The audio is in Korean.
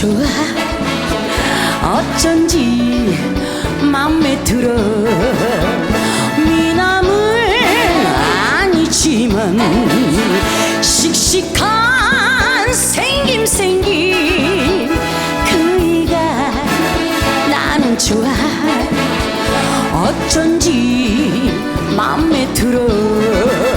좋아. 어쩐지 맘에 들어. 미남은 아니지만 씩씩한 생김 생긴 그이가 나는 좋아. 어쩐지 맘에 들어.